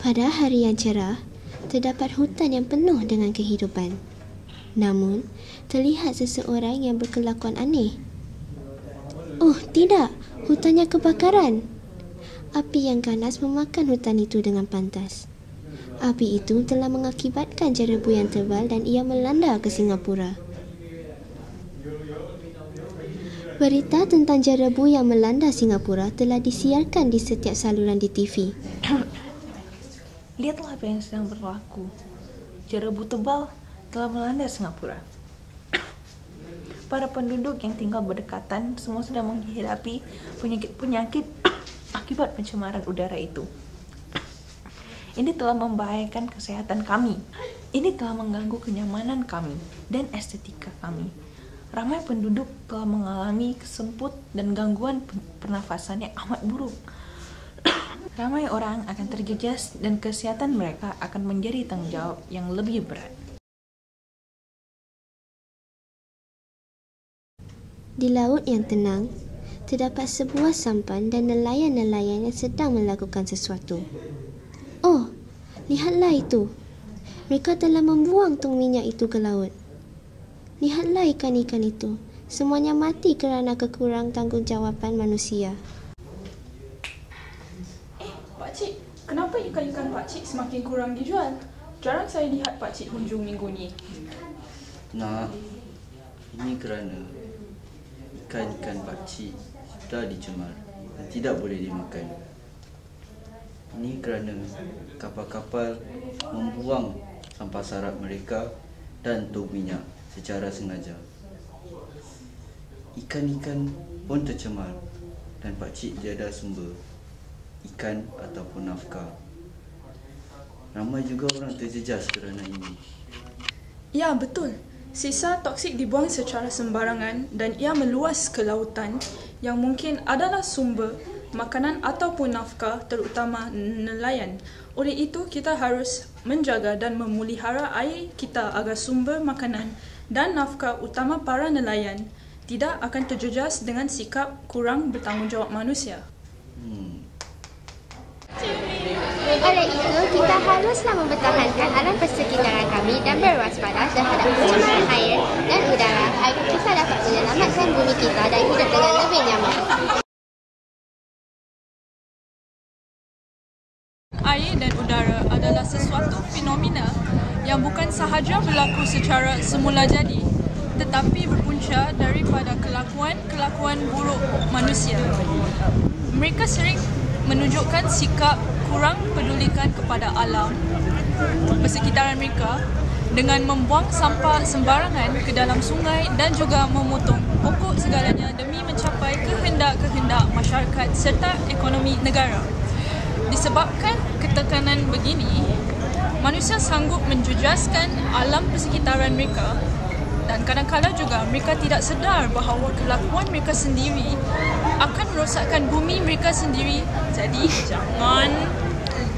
Pada hari yang cerah, terdapat hutan yang penuh dengan kehidupan. Namun, terlihat seseorang yang berkelakuan aneh. Oh, tidak. Hutannya kebakaran. Api yang ganas memakan hutan itu dengan pantas. Api itu telah mengakibatkan jerebu yang tebal dan ia melanda ke Singapura. Berita tentang jerebu yang melanda Singapura telah disiarkan di setiap saluran di TV. Lihatlah apa yang sedang berlaku. Jerebu tebal telah melanda Singapura. Para penduduk yang tinggal berdekatan semua sedang menghadapi penyakit-penyakit akibat pencemaran udara itu. Ini telah membahayakan kesehatan kami. Ini telah mengganggu kenyamanan kami dan estetika kami. Ramai penduduk telah mengalami kesemput dan gangguan pernafasan yang amat buruk. Ramai orang akan terjejas dan kesehatan mereka akan menjadi tanggung jawab yang lebih berat. Di laut yang tenang, terdapat sebuah sampan dan nelayan-nelayan yang sedang melakukan sesuatu. Oh, lihatlah itu. Mereka telah membuang tong minyak itu ke laut. Lihatlah ikan-ikan itu. Semuanya mati kerana kekurang tanggungjawatan manusia. Eh, Pakcik, kenapa ikan-ikan Pakcik semakin kurang dijual? Jarang saya lihat Pakcik hujung minggu ni. Nak, ini kerana ikan-ikan pakcik sudah dicemar dan tidak boleh dimakan. Ini kerana kapal-kapal membuang sampah sarap mereka dan tong minyak secara sengaja. Ikan-ikan pun tercemar dan pakcik tiada sumber ikan ataupun nafkah. Ramai juga orang terjejas kerana ini. Ya, betul. Sisa toksik dibuang secara sembarangan dan ia meluas ke lautan yang mungkin adalah sumber makanan ataupun nafkah terutama nelayan. Oleh itu, kita harus menjaga dan memulihara air kita agar sumber makanan dan nafkah utama para nelayan tidak akan terjejas dengan sikap kurang bertanggungjawab manusia. Oleh itu, kita haruslah mempertahankan alam persekitaran kami dan berwaspada terhadap pencemaran air dan udara agar kita dapat menyelamatkan bumi kita dan hidup dengan lebih nyaman. Air dan udara adalah sesuatu fenomena yang bukan sahaja berlaku secara semula jadi tetapi berpunca daripada kelakuan-kelakuan buruk manusia. Mereka sering menunjukkan sikap kurang pedulikan kepada alam persekitaran mereka dengan membuang sampah sembarangan ke dalam sungai dan juga memotong pokok segalanya demi mencapai kehendak-kehendak masyarakat serta ekonomi negara. Disebabkan ketekanan begini, manusia sanggup menjejaskan alam persekitaran mereka dan kadang-kadang juga mereka tidak sedar bahawa kelakuan mereka sendiri akan merosakkan bumi mereka sendiri. Jadi jangan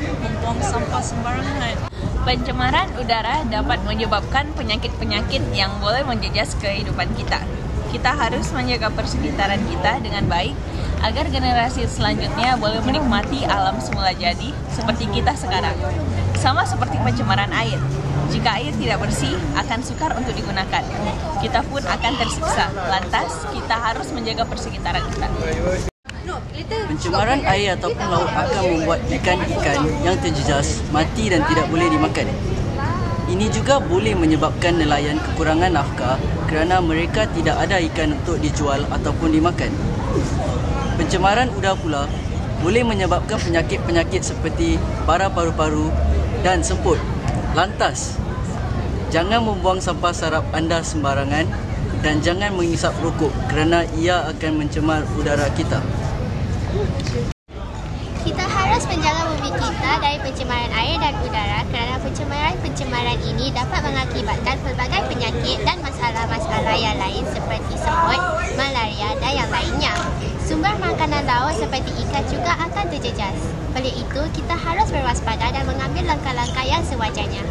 membuang sampah sembarangan. Pencemaran udara dapat menyebabkan penyakit-penyakit yang boleh menjejas kehidupan kita. Kita harus menjaga persekitaran kita dengan baik agar generasi selanjutnya boleh menikmati alam semula jadi seperti kita sekarang. Sama seperti pencemaran air. Jika air tidak bersih, akan sukar untuk digunakan. Kita pun akan tersiksa. Lantas, kita harus menjaga persekitaran kita. Pencemaran air ataupun laut akan membuat ikan-ikan yang terjejas mati dan tidak boleh dimakan. Ini juga boleh menyebabkan nelayan kekurangan nafkah kerana mereka tidak ada ikan untuk dijual ataupun dimakan. Pencemaran udara pula boleh menyebabkan penyakit-penyakit seperti bara paru-paru dan semput. Lantas, jangan membuang sampah sarap anda sembarangan dan jangan mengisap rokok kerana ia akan mencemar udara kita. Kita harus menjaga bumi kita dari pencemaran air dan udara kerana pencemaran-pencemaran ini dapat mengakibatkan pelbagai penyakit dan masalah-masalah yang lain seperti semut, malaria dan yang lainnya. Sumber makanan laut seperti ikan juga akan terjejas. Oleh itu, kita harus berwaspada dan mengambil langkah-langkah yang sewajarnya.